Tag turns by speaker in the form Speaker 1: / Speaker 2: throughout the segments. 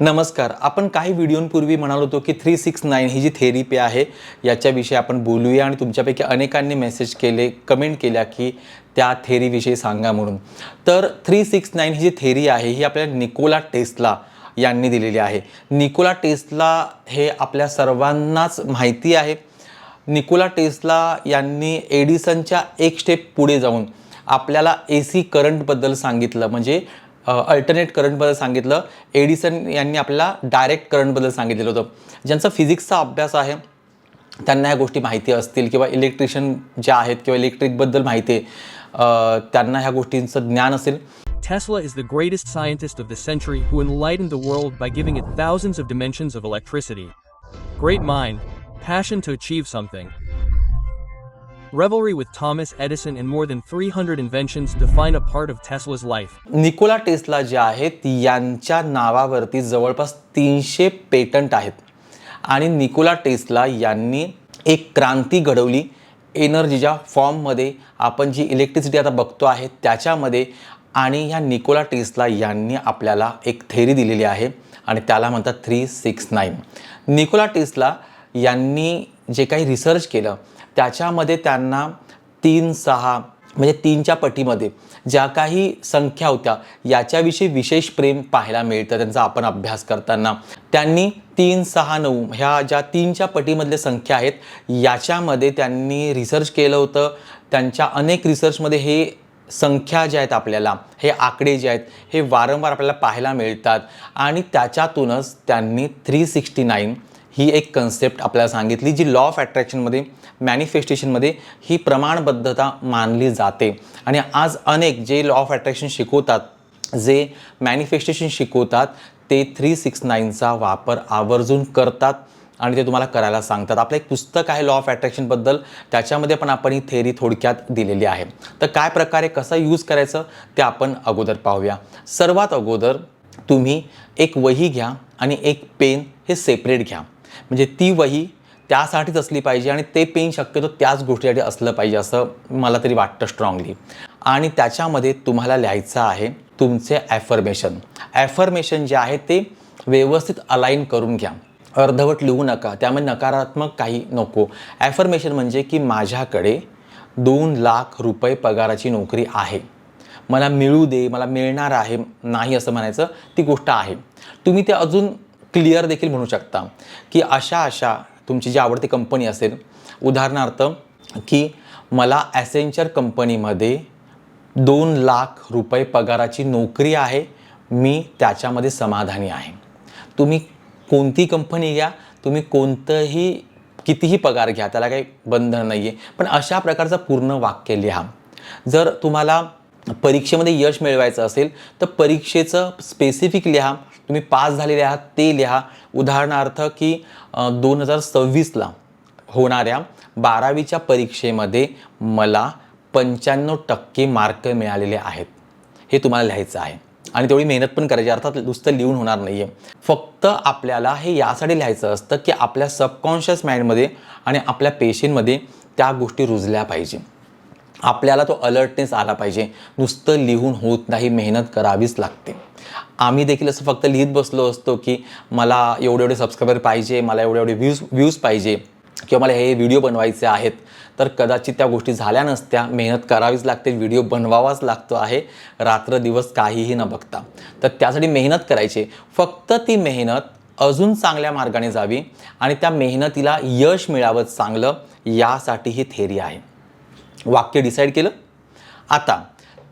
Speaker 1: नमस्कार. आपण काही व्हिडिओंपूर्वी म्हणालो होतो की थ्री सिक्स नाईन ही जी थेरपी आहे याच्याविषयी आपण बोलूया आणि तुमच्यापैकी अनेकांनी मेसेज केले कमेंट केल्या की त्या थेरीविषयी सांगा म्हणून. तर थ्री सिक्स नाईन ही जी थेरी आहे ही आपल्याला निकोला टेस्ला यांनी दिलेली आहे. निकोला टेस्ला हे आपल्या सर्वांनाच माहिती आहे. निकोला टेस्ला यांनी एडिसनच्या एक स्टेप पुढे जाऊन आपल्याला ए सी करंटबद्दल सांगितलं. म्हणजे अल्टरनेट करंटबद्दल सांगितलं एडिसन यांनी आपल्याला डायरेक्ट करंटबद्दल सांगितलेलं होतं ज्यांचा फिजिक्सचा अभ्यास आहे त्यांना ह्या गोष्टी माहिती असतील किंवा इलेक्ट्रिशियन ज्या आहेत किंवा इलेक्ट्रिकबद्दल माहिती आहे त्यांना ह्या गोष्टींचं ज्ञान असेल
Speaker 2: Tesla is the greatest scientist of the century who enlightened the world by giving it thousands of dimensions of electricity. Great mind, passion to achieve something. Revelry with Thomas Edison and more than 300 inventions define a part of Tesla's life.
Speaker 1: Nikola Tesla जे आहेत यांच्या नावावरती जवळपास तीनशे patent आहेत. आणि Nicola Tesla यांनी एक क्रांती घडवली. एनर्जीच्या फॉर्ममध्ये आपण जी इलेक्ट्रिसिटी आता बघतो आहे त्याच्यामध्ये आणि ह्या निकोला टेस्ला यांनी आपल्याला एक थेरी दिलेली आहे आणि त्याला म्हणतात three six nine Nikola Tesla यांनी जे काही रिसर्च केलं त्याच्यामध्ये त्यांना तीन सहा म्हणजे तीनच्या पटीमध्ये ज्या काही संख्या होत्या याच्याविषयी विशेष प्रेम पाहायला मिळतं त्यांचा आपण अभ्यास करताना. त्यांनी तीन सहा नऊ ह्या ज्या तीनच्या पटीमधल्या संख्या आहेत याच्यामध्ये त्यांनी रिसर्च केलं होतं. त्यांच्या अनेक रिसर्चमध्ये हे संख्या ज्या आहेत आपल्याला हे आकडे जे आहेत हे वारंवार आपल्याला पाहायला मिळतात. आणि त्याच्यातूनच त्यांनी थ्री सिक्स्टी नाईन ही एक कन्सेप्ट आपल्याला सांगितली जी लॉ ऑफ अट्रॅक्शनमध्ये मॅनिफेस्टेशनमध्ये ही प्रमाणबद्धता मानली जाते. आणि आज अनेक जे लॉ ऑफ अट्रॅक्शन शिकवतात जे मॅनिफेस्टेशन शिकवतात ते थ्री सिक्स नाईनचा वापर आवर्जून करतात आणि ते तुम्हाला करायला सांगतात. आपलं एक पुस्तक आहे लॉ ऑफ अट्रॅक्शनबद्दल त्याच्यामध्ये पण आपण ही थेरी थोडक्यात दिलेली आहे. तर काय प्रकारे कसं यूज करायचं ते आपण अगोदर पाहूया. सर्वात अगोदर तुम्ही एक वही घ्या आणि एक पेन हे सेपरेट घ्या. म्हणजे ती वही त्यासाठीच असली पाहिजे आणि ते पेन शक्यतो त्याच गोष्टीसाठी असलं पाहिजे असं मला तरी वाटतं स्ट्रॉंगली आणि त्याच्यामध्ये तुम्हाला लिहायचं आहे तुमचे ॲफर्मेशन ॲफर्मेशन जे आहे ते व्यवस्थित अलाईन करून घ्या. अर्धवट लिहू नका त्यामुळे नकारात्मक काही नको. ॲफर्मेशन म्हणजे की माझ्याकडे दोन लाख रुपये पगाराची नोकरी आहे. मला मिळू दे मला मिळणार आहे नाही असं म्हणायचं ती गोष्ट आहे. तुम्ही ते अजून क्लिअर देखील म्हणू शकता की अशा अशा तुमची जी आवडती कंपनी असेल उदाहरणार्थ की मला ॲसेंचर कंपनीमध्ये दोन लाख रुपये पगाराची नोकरी आहे मी त्याच्यामध्ये समाधानी आहे. तुम्ही कोणती कंपनी घ्या तुम्ही कोणतंही कितीही पगार घ्या त्याला काही बंधन नाही आहे पण अशा प्रकारचं पूर्ण वाक्य लिहा. जर तुम्हाला परीक्षेमध्ये यश मिळवायचं असेल तर परीक्षेचं स्पेसिफिक लिहा. तुम्ही पास झालेले आहात ते लिहा. उदाहरणार्थ की दोन हजार सव्वीसला होणाऱ्या बारावीच्या परीक्षेमध्ये मला पंच्याण्णव टक्के मार्क मिळालेले आहेत. हे तुम्हाला लिहायचं आहे. आणि तेवढी मेहनत पण करायची अर्थात नुसतं लिहून होणार नाही आहे फक्त आपल्याला हे यासाठी लिहायचं असतं की आपल्या सबकॉन्शियस माइंडमध्ये आणि आपल्या पेशींमध्ये त्या गोष्टी रुजल्या पाहिजे. आपल्याला तो अलर्टनेस आला पाहिजे. नुसतं लिहून होत नाही मेहनत करावीच लागते. आम्ही देखील असं फक्त लिहित बसलो असतो की मला एवढे एवढे सबस्क्रायबर पाहिजे मला एवढे एवढे व्ह्यूज व्ह्यूज पाहिजे किंवा मला हे व्हिडिओ बनवायचे आहेत. तर कदाचित त्या गोष्टी झाल्या नसत्या मेहनत करावीच लागते व्हिडिओ बनवावाच लागतो आहे. रात्र दिवस काहीही न बघता. तर त्यासाठी मेहनत करायची. फक्त ती मेहनत अजून चांगल्या मार्गाने जावी आणि त्या मेहनतीला यश मिळावं चांगलं यासाठी ही थेरी आहे. वाक्य डिसाईड केलं. आता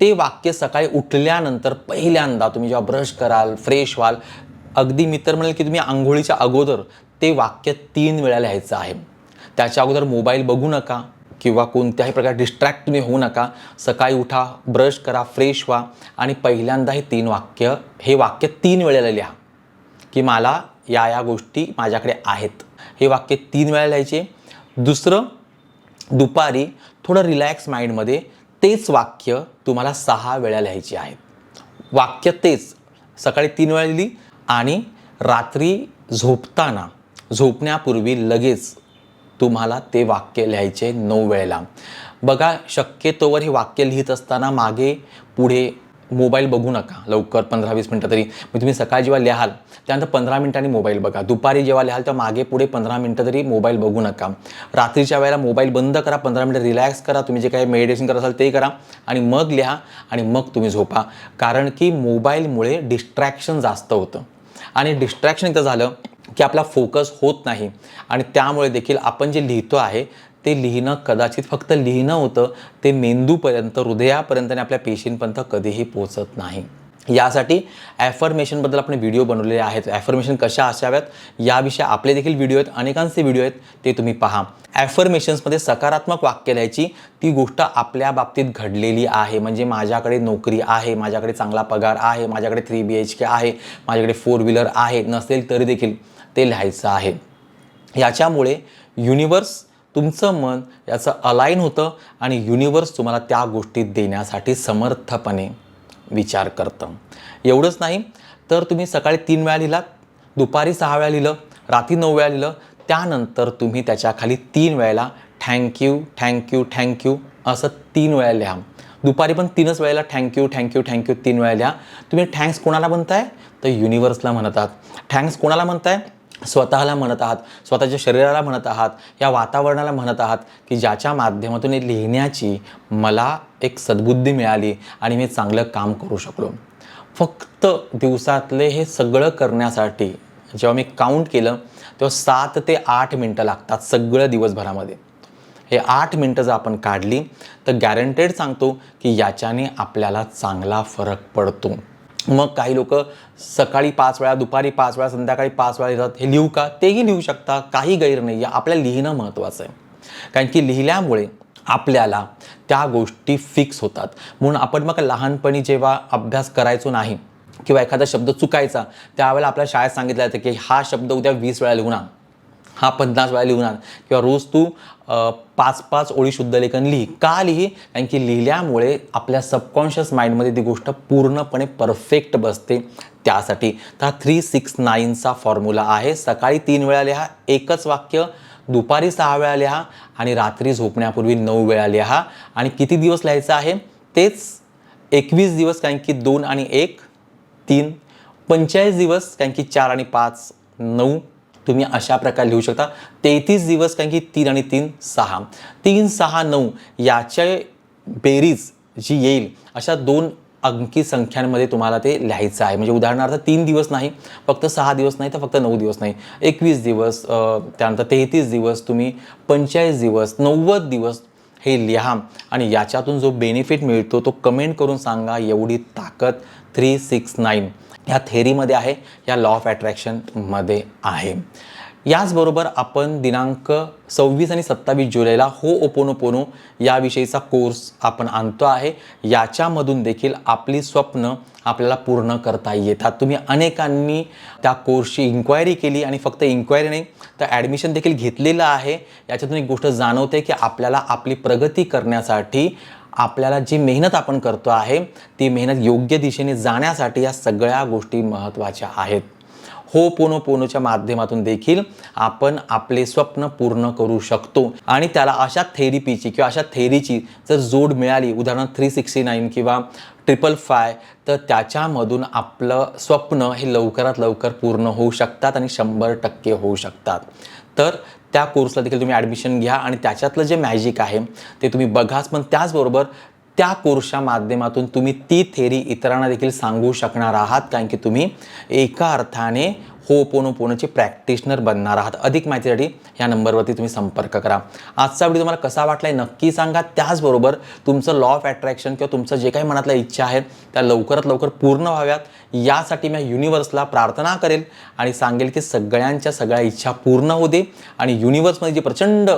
Speaker 1: ते वाक्य सकाळी उठल्यानंतर पहिल्यांदा तुम्ही जेव्हा ब्रश कराल फ्रेश व्हाल अगदी मित्र म्हणेल की तुम्ही आंघोळीच्या अगोदर ते वाक्य तीन वेळा लिहायचं आहे. त्याच्या अगोदर मोबाईल बघू नका किंवा कोणत्याही प्रकारे डिस्ट्रॅक्ट तुम्ही होऊ नका. सकाळी उठा ब्रश करा फ्रेश व्हा आणि पहिल्यांदा हे तीन वाक्य हे वाक्य तीन वेळेला लिहा की मला या या गोष्टी माझ्याकडे आहेत. हे वाक्य तीन वेळा लिहायचे. दुसरं दुपारी थोडं रिलॅक्स माइंडमध्ये तेच वाक्य तुम्हाला सहा वेळा लिहायचे आहेत वाक्य तेच. सकाळी तीन वेळा लिहिली आणि रात्री झोपताना झोपण्यापूर्वी लगेच तुम्हाला ते वाक्य लिहायचे नऊ वेळेला. बघा शक्यतोवर हे वाक्य लिहित असताना मागे पुढे मोबाईल बघू नका लवकर पंधरा वीस मिनटं तरी. मग तुम्ही सकाळी जेव्हा लिहाल त्यानंतर पंधरा मिनिटांनी मोबाईल बघा. दुपारी जेव्हा लिहाल तेव्हा मागे पुढे पंधरा मिनटं तरी मोबाईल बघू नका. रात्रीच्या वेळेला मोबाईल बंद करा पंधरा मिनटं रिलॅक्स करा तुम्ही जे काही मेडिटेशन करत असाल ते करा आणि मग लिहा आणि मग तुम्ही झोपा. कारण की मोबाईलमुळे डिस्ट्रॅक्शन जास्त होतं. आणि डिस्ट्रॅक्शन एकदा झालं की आपला फोकस होत नाही. आणि त्यामुळे देखील आपण जे लिहितो आहे ते लिहिणं कदाचित फक्त लिहिणं होतं ते मेंदूपर्यंत हृदयापर्यंत आणि आपल्या पेशींपर्यंत कधीही पोचत नाही. यासाठी ॲफर्मेशनबद्दल आपण व्हिडिओ बनवलेले आहेत. ॲफर्मेशन कशा असाव्यात? याविषयी आपले देखील व्हिडिओ आहेत अनेकांचे व्हिडिओ आहेत ते तुम्ही पहा. ॲफर्मेशन्समध्ये सकारात्मक वाक्य लिहायची ती गोष्ट आपल्या बाबतीत घडलेली आहे. म्हणजे माझ्याकडे नोकरी आहे माझ्याकडे चांगला पगार आहे माझ्याकडे थ्री बी एच के आहे माझ्याकडे फोर व्हीलर आहे नसेल तरी देखील ते लिहायचं आहे. याच्यामुळे युनिवर्स तुमचं मन याचं अलाईन होतं आणि युनिवर्स तुम्हाला त्या गोष्टी देण्यासाठी समर्थपणे विचार करतं. एवढंच नाही तर तुम्ही सकाळी तीन वेळा लिहिलात दुपारी सहा वेळा लिहिलं रात्री नऊ वेळा लिहिलं त्यानंतर तुम्ही त्याच्याखाली तीन वेळेला थँक्यू थँक्यू थँक्यू असं तीन वेळा लिहा. दुपारी पण तीनच वेळेला थँक्यू थँक्यू थँक्यू तीन वेळा लिहा. तुम्ही थँक्स कोणाला म्हणताय? तर युनिवर्सला म्हणतात. थँक्स कोणाला म्हणताय? स्वतःला म्हणत आहात स्वतःच्या शरीराला म्हणत आहात या वातावरणाला म्हणत आहात की ज्याच्या माध्यमातून हे लिहिण्याची मला एक सद्बुद्धी मिळाली आणि मी चांगलं काम करू शकलो. फक्त दिवसातले हे सगळं करण्यासाठी जेव्हा मी काउंट केलं तेव्हा सात ते आठ मिनटं लागतात सगळं दिवसभरामध्ये. हे आठ मिनटं जर आपण काढली तर गॅरंटेड सांगतो की याच्याने आपल्याला चांगला फरक पडतो. मग काही लोक सकाळी पाच वेळा दुपारी पाच वेळा संध्याकाळी पाच वेळा लिहितात. हे लिहू का? तेही लिहू शकता. काही गैर नाही. आहे आपल्याला लिहिणं महत्त्वाचं आहे. कारण की लिहिल्यामुळे आपल्याला त्या गोष्टी फिक्स होतात. म्हणून आपण मग लहानपणी जेव्हा अभ्यास करायचो नाही किंवा एखादा शब्द चुकायचा त्यावेळेला आपल्या शाळेत सांगितलं जातं की हा शब्द उद्या वीस वेळा लिहून आण हा पन्नास वेळा लिहून आण. किंवा रोज तू पाच पाच ओळी शुद्ध लेखन लिही. का लिही? कारण की लिहिल्यामुळे आपल्या सबकॉन्शियस माइंडमध्ये ती गोष्ट पूर्णपणे परफेक्ट बसते. त्यासाठी तर हा थ्री सिक्स नाईनचा फॉर्म्युला आहे. सकाळी तीन वेळा लिहा एकच वाक्य. दुपारी सहा वेळा लिहा आणि रात्री झोपण्यापूर्वी नऊ वेळा लिहा. आणि किती दिवस लिहायचं आहे? तेच एकवीस दिवस कारण की दोन आणि एक तीन. पंचेचाळीस दिवस कारण की चार आणि पाच नऊ. तुम्ही अशा प्रकारे लिहू शकता. तेहतीस दिवस कारण की तीन आणि तीन सहा. तीन सहा नऊ याचे बेरीज जी येईल अशा दोन अंकी संख्यांमध्ये तुम्हाला ते लिहायचं आहे. म्हणजे उदाहरणार्थ तीन दिवस नाही फक्त सहा दिवस नाही तर फक्त नऊ दिवस नाही. एकवीस दिवस त्यानंतर तेहतीस दिवस तुम्ही पंचेचाळीस दिवस नव्वद दिवस हे लिहा आणि याच्यातून जो बेनिफिट मिळतो तो कमेंट करून सांगा एवढी ताकद थ्री सिक्स नाईन ह्या थेरीमध्ये आहे या लॉ ऑफ अट्रॅक्शनमध्ये आहे. याचबरोबर आपण दिनांक सव्वीस आणि सत्तावीस जुलैला हो ओपोनोपोनो याविषयीचा कोर्स आपण आणतो आहे. याच्यामधून देखील आपली स्वप्न आपल्याला पूर्ण करता येतात. तुम्ही अनेकांनी त्या कोर्सची इन्क्वायरी केली आणि फक्त इन्क्वायरी नाही तर ॲडमिशन देखील घेतलेलं आहे. याच्यातून एक गोष्ट जाणवते की आपल्याला आपली प्रगती करण्यासाठी आपल्याला जी मेहनत आपण करतो आहे ती मेहनत योग्य दिशेने जाण्यासाठी या सगळ्या गोष्टी महत्त्वाच्या आहेत. हो पोनो पोनोच्या माध्यमातून देखील आपण आपले स्वप्न पूर्ण करू शकतो. आणि त्याला अशा थेरपीची किंवा अशा थेरीची जर जोड मिळाली उदाहरणार्थ थ्री सिक्स्टी नाईन किंवा ट्रिपल फाय तर त्याच्यामधून आपलं स्वप्न हे लवकरात लवकर पूर्ण होऊ शकतात आणि शंभर टक्के होऊ शकतात. तर त्या कोर्सला देखील तुम्ही ॲडमिशन घ्या आणि त्याच्यातलं जे मॅजिक आहे ते तुम्ही बघाच. पण त्याचबरोबर त्या कोर्सच्या माध्यमातून तुम्ही ती थेरी इतरांना देखील सांगू शकणार आहात कारण की तुम्ही एका अर्थाने हो पोनो पोनोचे प्रॅक्टिशनर बनणार आहात. अधिक माहितीसाठी ह्या नंबरवरती तुम्ही संपर्क करा. आजचा व्हिडिओ तुम्हाला कसा वाटला आहे नक्की सांगा. त्याचबरोबर तुमचं लॉ ऑफ अट्रॅक्शन किंवा तुमचं जे काही मनातल्या इच्छा आहेत त्या लवकरात लवकर पूर्ण व्हाव्यात. यासाठी मी युनिवर्सला प्रार्थना करेल आणि सांगेल की सगळ्यांच्या सगळ्या इच्छा पूर्ण होऊ दे आणि युनिवर्समध्ये जी प्रचंड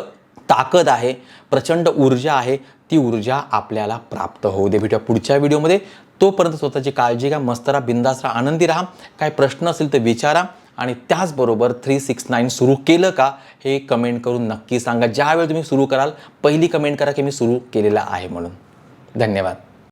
Speaker 1: ताकद आहे प्रचंड ऊर्जा आहे ती ऊर्जा आपल्याला प्राप्त होऊ दे. भेटूया पुढच्या व्हिडिओमध्ये. तोपर्यंत स्वतःची काळजी घ्या मस्त राहा बिंदास राहा आनंदी राहा. काय प्रश्न असेल तर विचारा. आणि त्याचबरोबर थ्री सिक्स नाईन सुरू केलं का हे कमेंट करून नक्की सांगा. ज्यावेळी तुम्ही सुरू कराल पहिली कमेंट करा की मी सुरू केलेलं आहे म्हणून. धन्यवाद.